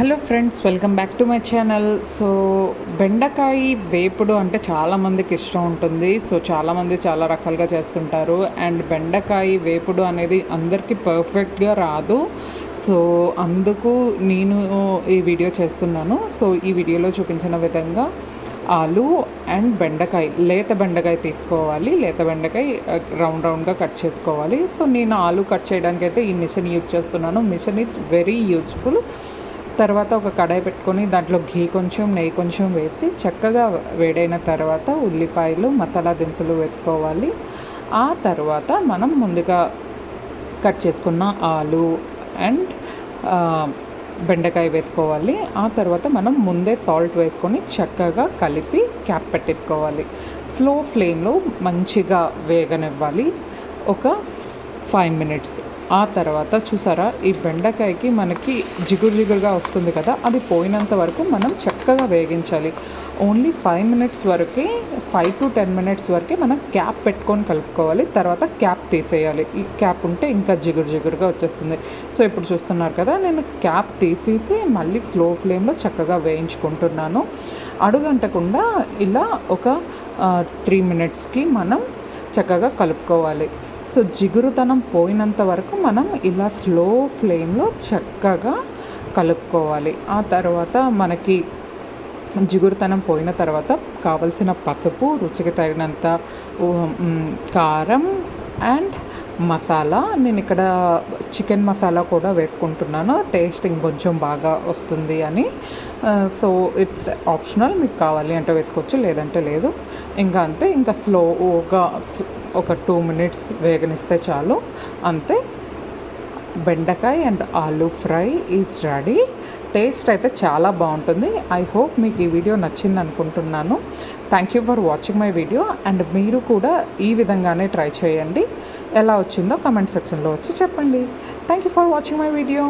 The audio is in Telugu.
Hello friends welcome back to my channel. So బెండకాయ వేపుడు అంటే చాలామందికి ఇష్టం ఉంటుంది. సో చాలామంది చాలా రకాలుగా చేస్తుంటారు. అండ్ బెండకాయ వేపుడు అనేది అందరికీ పర్ఫెక్ట్గా రాదు. సో అందుకు నేను ఈ వీడియో చేస్తున్నాను. సో ఈ వీడియోలో చూపించిన విధంగా ఆలు అండ్ బెండకాయ లేత బెండకాయ తీసుకోవాలి. లేత బెండకాయ రౌండ్ రౌండ్గా కట్ చేసుకోవాలి. సో నేను ఆలు కట్ చేయడానికి అయితే ఈ మిషన్ యూజ్ చేస్తున్నాను. Machine it's very useful. తర్వాత ఒక కడాయి పెట్టుకొని దాంట్లో ఘీ కొంచెం నెయ్యి కొంచెం వేసి చక్కగా వేడైన తర్వాత ఉల్లిపాయలు మసాలా దినుసులు వేసుకోవాలి. ఆ తర్వాత మనం ముందుగా కట్ చేసుకున్న ఆలు అండ్ బెండకాయ వేసుకోవాలి. ఆ తర్వాత మనం ముందే సాల్ట్ వేసుకొని చక్కగా కలిపి క్యాప్ పెట్టేసుకోవాలి. స్లో ఫ్లేమ్లో మంచిగా వేగనివ్వాలి. ఒక ఫైవ్ మినిట్స్ ఆ తర్వాత చూసారా ఈ బెండకాయకి మనకి జిగురు జిగురుగా వస్తుంది కదా అది పోయినంత వరకు మనం చక్కగా వేగించాలి. ఓన్లీ ఫైవ్ మినిట్స్ వరకే ఫైవ్ టు టెన్ మినిట్స్ వరకే మనం క్యాప్ పెట్టుకొని కలుపుకోవాలి. తర్వాత క్యాప్ తీసేయాలి. ఈ క్యాప్ ఉంటే ఇంకా జిగురు జిగురుగా వచ్చేస్తుంది. సో ఇప్పుడు చూస్తున్నారు కదా నేను క్యాప్ తీసేసి మళ్ళీ స్లో ఫ్లేమ్లో చక్కగా వేయించుకుంటున్నాను. అడుగంటకుండా ఇలా ఒక త్రీ మినిట్స్కి మనం చక్కగా కలుపుకోవాలి. సో జిగురుతనం పోయినంత వరకు మనం ఇలా స్లో ఫ్లేమ్లో చక్కగా కలుపుకోవాలి. ఆ తర్వాత మనకి జిగురుతనం పోయిన తర్వాత కావలసిన పసుపు రుచికి తగినంత కారం అండ్ మసాలా. నేను ఇక్కడ చికెన్ మసాలా కూడా వేసుకుంటున్నాను. టేస్ట్ ఇంకొంచెం బాగా వస్తుంది అని. సో ఇట్స్ ఆప్షనల్ మీకు కావాలి అంటే వేసుకోవచ్చు లేదంటే లేదు. ఇంకా అంతే. ఇంకా స్లోగా ఒక టూ మినిట్స్ వేగనిస్తే చాలు. అంతే. Bendakaya and aloo fry is ready. Taste అయితే చాలా బాగుంటుంది. ఐ హోప్ మీకు ఈ వీడియో నచ్చింది అనుకుంటున్నాను. Thank you for watching my video and మీరు కూడా ఈ విధంగానే ట్రై చేయండి. ఎలా వచ్చిందో కమెంట్ సెక్షన్లో వచ్చి చెప్పండి. Thank you for watching my video